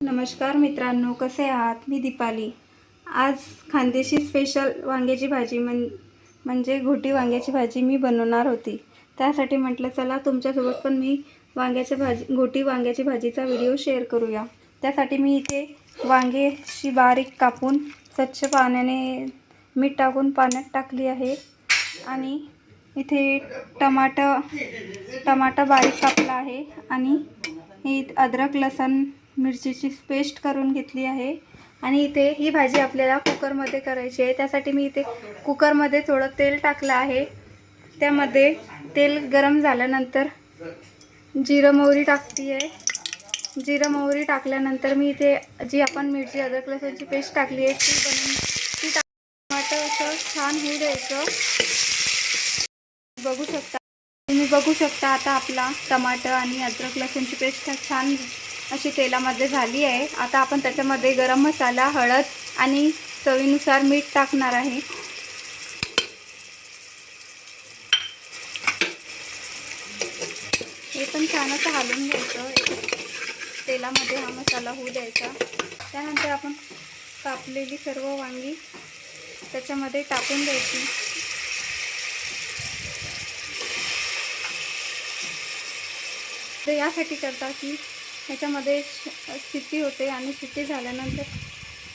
नमस्कार मित्रांनो कसे आहात? मी दीपाली. आज खानदेशी स्पेशल वांग्याची भाजी म्हण म्हणजे घोटी वांग्याची भाजी मी बनवणार होती. त्यासाठी म्हटलं चला तुमच्यासोबत पण मी वांग्याच्या भाजी घोटी वांग्याची भाजीचा व्हिडिओ शेअर करूया. त्यासाठी मी इथे वांग्याची बारीक कापून स्वच्छ पाण्याने मीठ टाकून पाण्यात टाकली आहे. आणि इथे टमाटर टमाटा बारीक कापला आहे. आणि ही अद्रक लसण मिरचीची पेस्ट करून घेतली आहे. आणि इथे ही भाजी आपल्याला कुकरमध्ये करायची आहे. त्यासाठी मी इथे कुकरमध्ये थोडं तेल टाकलं आहे. त्यामध्ये तेल गरम झाल्यानंतर जिरं मोहरी टाकते आहे जिरं मोहरी टाकल्यानंतर मी इथे जी आपण मिरची अद्रक लसूणची पेस्ट टाकली आहे ती बनवून ती टाक टमाटर असं छान होऊ द्यायचं. बघू शकता तुम्ही बघू शकता आता आपला टमाटर आणि अद्रक लसूणची पेस्ट छान अशी तेलामध्ये झाली आहे. आता आपण त्याच्यामध्ये गरम मसाला हळद आणि चवीनुसार मीठ टाकणार आहे. हे पण छान असं हलवून घ्यायचं. तेलामध्ये हा मसाला होऊ द्यायचा. त्यानंतर आपण कापलेली सर्व वांगी त्याच्यामध्ये टाकून द्यायची. तर यासाठी करता की ह्याच्यामध्ये शिट्टी होते आणि शिट्टी झाल्यानंतर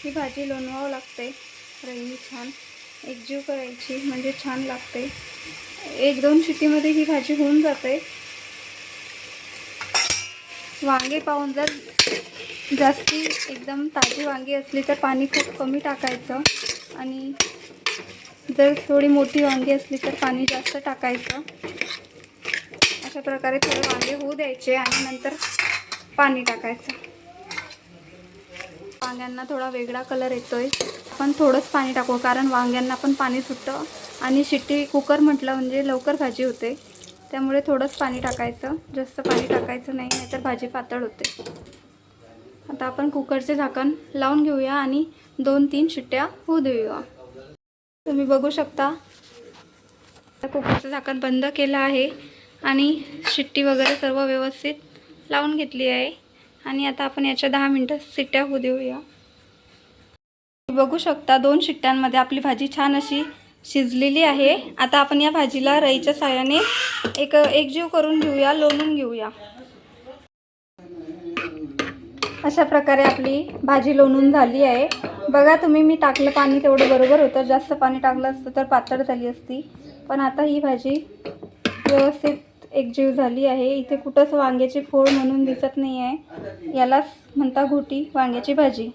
ही भाजी लोणवावं लागते. रईनी छान. एकजीव करायची म्हणजे छान लागते. एक दोन शिट्टीमध्ये ही भाजी होऊन जाते. वांगे पाहून जर जास्ती एकदम ताजी वांगी असली तर पाणी खूप कमी टाकायचं आणि जर थोडी मोठी वांगी असली तर पाणी जास्त टाकायचं. अशा प्रकारे थोडे वांगे होऊ द्यायचे आणि नंतर पाणी टाकायचं. वांग्यांना थोडा वेगळा कलर येतोय पण थोडंच पाणी टाकू कारण वांग्यांना पण पाणी सुटतं. आणि शिट्टी कुकर म्हटलं म्हणजे लवकर भाजी होते त्यामुळे थोडंच पाणी टाकायचं. जास्त पाणी टाकायचं नाही नाहीतर भाजी पातळ होते. आता आपण कुकरचे झाकण लावून घेऊया आणि दोन तीन शिट्ट्या होऊ देऊया. तुम्ही बघू शकता आता कुकरचं झाकण बंद केलं आहे आणि शिट्टी वगैरे सर्व व्यवस्थित लावून घेतली आहे. आणि आता आपण याच्या दहा मिनटं शिट्ट्या होऊ देऊया. बघू शकता दोन शिट्ट्यांमध्ये आपली भाजी छान अशी शिजलेली आहे. आता आपण या भाजीला रईच्या साह्याने एक एकजीव करून घेऊया लोणून घेऊया. अशा प्रकारे आपली भाजी लोणून झाली आहे. बघा तुम्ही मी टाकलं पाणी तेवढं बरोबर होतं. जास्त पाणी टाकलं असतं तर पातळ झाली असती. पण आता ही भाजी व्यवस्थित एकजीव झाली आहे. इथे कुठंच वांग्याची फोड म्हणून दिसत नाही आहे यालाच म्हणता घोटी वांग्याची भाजी.